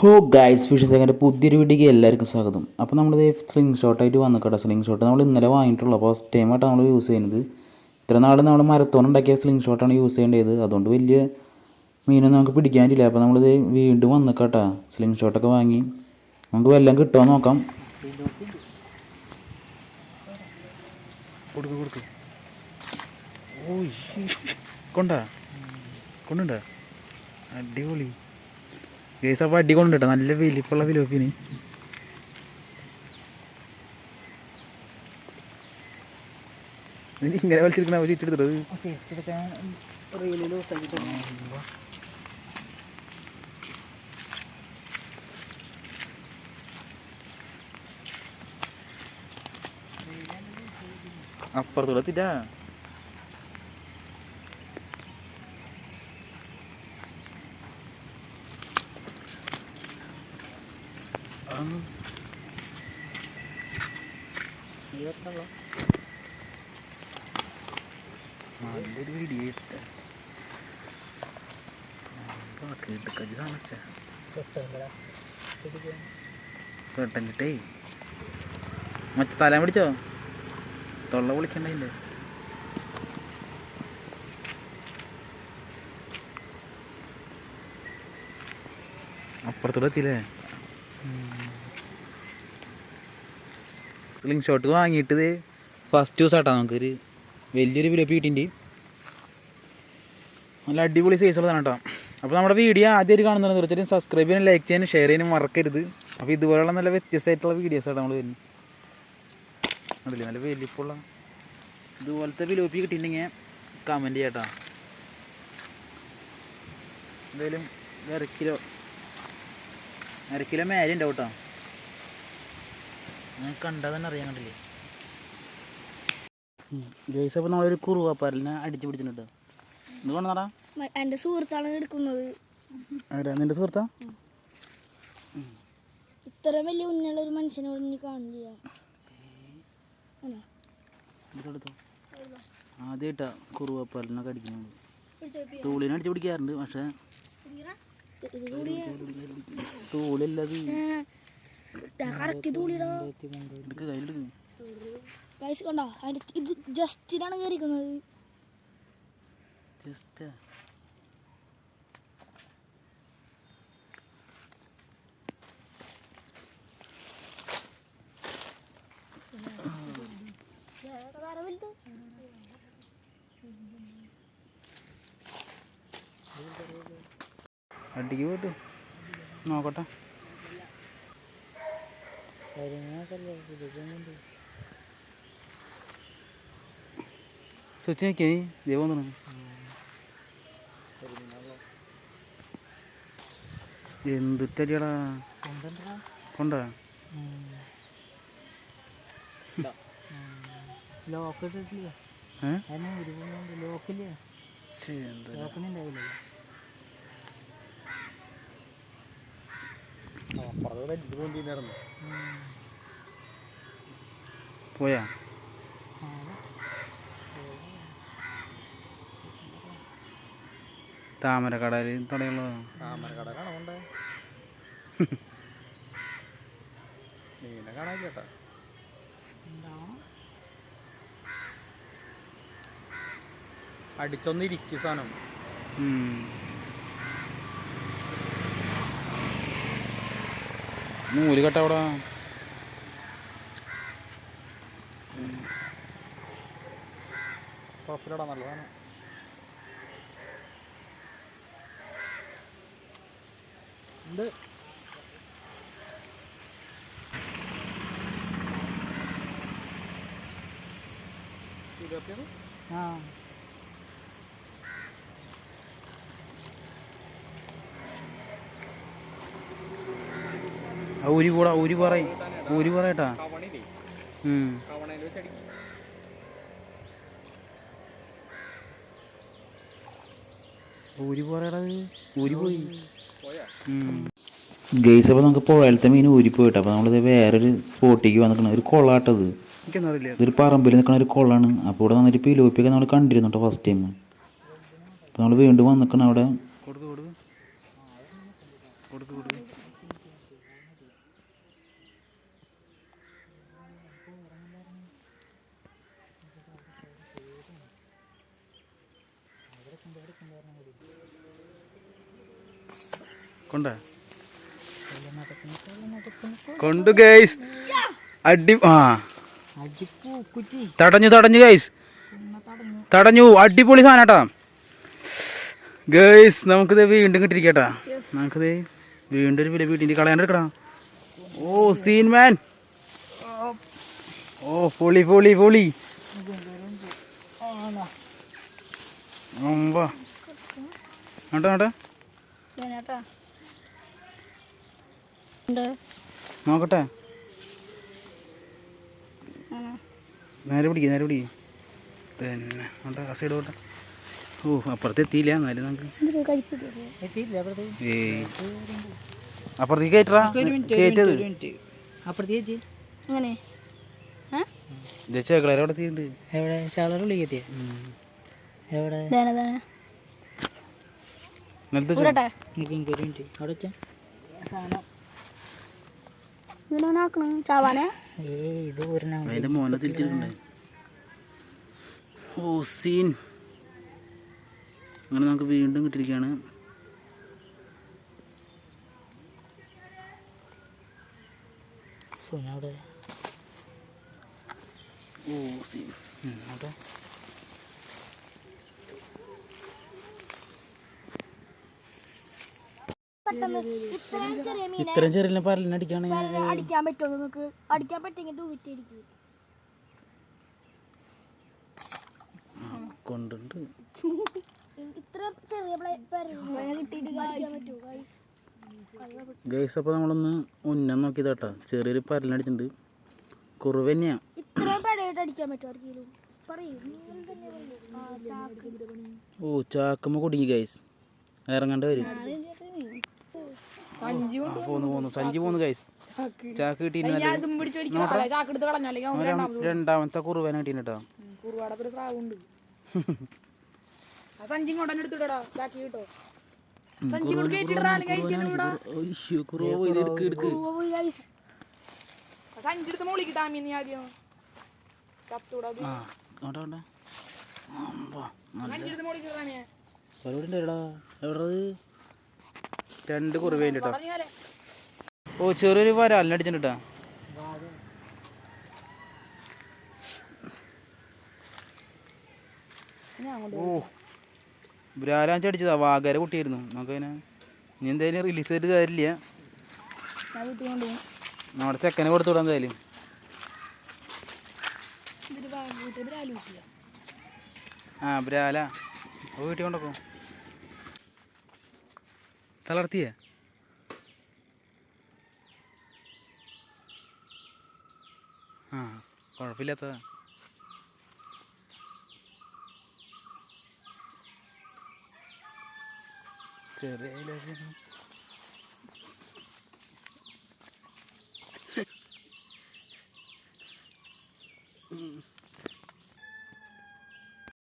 ഹോ guys fish എങ്ങനെ പുതിയൊരു വീഡിയോക്ക് എല്ലാവർക്കും സ്വാഗതം. അപ്പോൾ നമ്മളിത് സ്ലിംഗ് ഷോട്ടായിട്ട് വന്നു കേട്ടോ സ്ലിംഗ് ഷോട്ട് നമ്മൾ ഇന്നലെ വാങ്ങിയിട്ടുള്ളൂ. അപ്പോൾ ഫസ്റ്റ് ടൈമായിട്ട് നമ്മൾ യൂസ് ചെയ്യുന്നത്. ഇത്ര നാൾ നമ്മൾ മരത്തോൺ ഉണ്ടാക്കിയ സ്ലിംഗ് ഷോട്ടാണ് യൂസ് ചെയ്യേണ്ടത്. അതുകൊണ്ട് വലിയ മീനൊന്നും നമുക്ക് പിടിക്കാൻ പറ്റില്ല അപ്പോൾ നമ്മളിത് വീണ്ടും വന്നു കേട്ടോ സ്ലിംഗ് ഷോട്ടൊക്കെ വാങ്ങി. നമുക്ക് വല്ലതും കിട്ടുമോ നോക്കാം. കൊണ്ടാ? കൊണ്ടുണ്ടാ അടിപൊളി. ഗേസ് അപ്പോൾ അടി കേട്ടോ നല്ല വലിപ്പുള്ള വിലോപ്പിന് ഇങ്ങനെ വലിച്ചെടുക്കണ ചുറ്റെടുത്തത് അപ്പുറത്തൂടെ എത്തിട്ടാ നല്ലൊരു മറ്റേ തല പിടിച്ചോ? തൊള്ള വിളിക്കണ്ടേ അപ്പുറത്തൂടെ എത്തിയില്ലേ? സ്ലിംഗ് ഷോട്ട് വാങ്ങിയിട്ട് ഫസ്റ്റ് യൂസ് ആട്ടാ നമുക്കൊരു വലിയൊരു വിലപ്പ് കിട്ടിന്റെ നല്ല അടിപൊളി സൈസ് ഉള്ളതാണ് കേട്ടോ അപ്പോൾ നമ്മുടെ വീഡിയോ ആദ്യമായിട്ട് കാണുന്നത് തീർച്ചയായിട്ടും സബ്സ്ക്രൈബ് ചെയ്യാനും ലൈക്ക് ചെയ്യാനും ഷെയർ ചെയ്യാനും മറക്കരുത്. അപ്പോൾ ഇതുപോലെയുള്ള നല്ല വ്യത്യസ്തമായിട്ടുള്ള വീഡിയോസ് ആയിട്ട് നമ്മൾ വരുന്നത്. കണ്ടില്ലേ നല്ല വലിപ്പുള്ള ഇതുപോലത്തെ വിലോപ്പി കിട്ടിയിട്ടുണ്ടെങ്കിൽ കമന്റ് ചെയ്യാട്ടോ എന്തായാലും അര കിലോ അര കിലോ മേലെ കേട്ടോ ഞാൻ കണ്ടാൽ തന്നെ അറിയാൻ കണ്ടില്ലേ? ജോയിസ് അപ്പോൾ നമ്മളൊരു കുറുവാപ്പാരലിനെ അടിച്ചു പിടിച്ചിട്ടുണ്ട്. ഇത് കൊണ്ടാടാ എന്റെ സുഹൃത്താണ് എടുക്കുന്നത്. ആരാ? നിന്റെ സുഹൃത്താ? ഇത്ര വലിയ ഉന്നുള്ള ഒരു മനുഷ്യനോട് ഇനി കാണില്ല ആണോ? ഇതെടുത്തോ ആദ്യമായിട്ടാ എടുത്തോ, ഇപ്പൊ തൂളിനെ അടിച്ചു പിടിക്കാറുണ്ട് പക്ഷേ. തൂളില്ലത് കറക്റ്റ് തൂളിടോ പൈസ കണ്ടോ അതിന്റെ ഇത് ജസ്റ്റിനാണ് കയറിക്കുന്നത് ജസ്റ്റ് അടിക്ക് പോയിട്ട് നോക്കട്ടെ. നോക്കിയേ ദൈവം തോന്നുന്നു എന്തുറ്റടിയടാ? കൊണ്ടാ? ഏ? ശ്ശേ, എന്തൊരു- പോയാ? താമരക്കടയിൽ തുടങ്ങിയുള്ളതാണ് മീനെ കാണാൻ കേട്ടാ. അടിച്ചൊന്നിരിക്കും സാധനം. ഉം. നൂൽ കെട്ട അവിടെ കുഴപ്പമില്ലടാ നല്ലതാണ്. ഉണ്ട്. ഇരുപത്തിയത് ആ. ഊരി കൂടാ ഊരി പറയും. ഊരി പറയട്ടാ. ഊരി പറയടാ. ഊരി പോയി. ഗെയ്സ് അപ്പോൾ നമുക്ക് പുഴയിലത്തെ മീൻ ഊരി പോയിട്ട്. അപ്പോൾ നമ്മളിത് വേറൊരു സ്പോട്ടിലേക്ക് വന്നിട്ടുണ്ട് ഒരു കൊള്ളാട്ടത്. ഒരു ഇതൊരു പറമ്പിൽ നിൽക്കുന്ന ഒരു കൊള്ളാണ്. അപ്പോൾ ഇവിടെ വന്നിട്ട് പിലോപ്പിയൊക്കെ നമ്മൾ കണ്ടിരുന്നു കേട്ടോ ഫസ്റ്റ് ടൈം അപ്പോൾ നമ്മൾ വീണ്ടും വന്നിക്കണം അവിടെ. കൊണ്ട? കൊണ്ടു ഗൈസ് അടി ആ. തടഞ്ഞു തടഞ്ഞു ഗൈസ് തടഞ്ഞു. അടിപൊളി സാധനട്ടാ ഗൈസ് നമുക്കിത് വീണ്ടും കിട്ടിരിക്കട്ടാ നമുക്കിത് വീണ്ടും ഒരു വില വീട്ടിന്റെ കളയാണ്ടെടുക്കടാ ഓ സീൻ മാൻ ഓ പൊളി പൊളി പൊളി. ആട്ടാ ഉണ്ട് നോക്കട്ടെ? നേരെ പിടിക്കുക നേരെ പിടിക്കുക പിന്നെ അവിടെ ആ സൈഡ് പോട്ടെ. ഓ അപ്പുറത്ത് എത്തിയില്ല എന്നാലും നമുക്ക്. ഏയ് അപ്പുറത്തേക്ക് കയറ്റാ കയറ്റത്? ചേക്കളേരെ അവിടെ എത്തിയിട്ടുണ്ട്. എവിടെ? എവിടെ? നിൽക്കും ഒരു മിനിറ്റ്. അവിടെ വെച്ചാ. സാധനം ഇങ്ങനെ ആക്കണം ചാവാനെ ഏയ് ഇത് ഊരനാ അതിന്റെ മോനെ തിരിച്ചിട്ടുണ്ട് ഓ സീൻ അങ്ങനെ നമുക്ക് വീണ്ടും കിട്ടിയിരിക്കുകയാണ്. ഓ സീൻ അവിടെ. പെട്ടെന്ന് ഇത്രയും ചെറിയ മീനെ ഇത്രയും ചെറിയ പരലിനടിക്കാണ് വരനെ അടിക്കാൻ പറ്റുമോ നമുക്ക് അടിക്കാൻ പറ്റുമെങ്കിൽ തൂവിട്ടിരിക്കും കൊണ്ടുണ്ട്. ഇത്ര ചെറിയ? ഗൈസ് അപ്പോൾ നമ്മളൊന്ന് ഉന്നം നോക്കി തട്ടാ ചെറിയൊരു പരലിനടിച്ചിട്ടുണ്ട് കുറവ് തന്നെയാണ് ഇത്രയും അടിക്കാൻ പറ്റുമോ ആർക്കെങ്കിലും. ഓ ചാക്കുമ്പോ കുടുങ്ങി ഗൈസ് ഇറങ്ങേണ്ട വരും. പോന്നു പോന്നു സഞ്ചി പോന്നു ചാക്ക്. രണ്ടാമത്തെ കുറുവന കിട്ടിട്ടോ എവിടെ രണ്ട് കുറുവേന്റെ കേട്ടോ ഓ ചെറിയൊരു വരാലിനടിച്ചിട്ടുണ്ട് കേട്ടോ ഓ ബ്രാലാഞ്ച് അടിച്ചതാ. വാഗര കുട്ടിയായിരുന്നു നമുക്ക് അതിനെ ഇനി എന്തായാലും റിലീസ് ചെയ്തിട്ട് കാര്യമില്ല. നമ്മുടെ ചെക്കനെ കൊടുത്തു വിടാം എന്തായാലും. ആ ബ്രാല വീട്ടിൽ കൊണ്ടോക്കോ തളർത്തിയേ? ആ കുഴപ്പമില്ലാത്തതാ ചെറിയ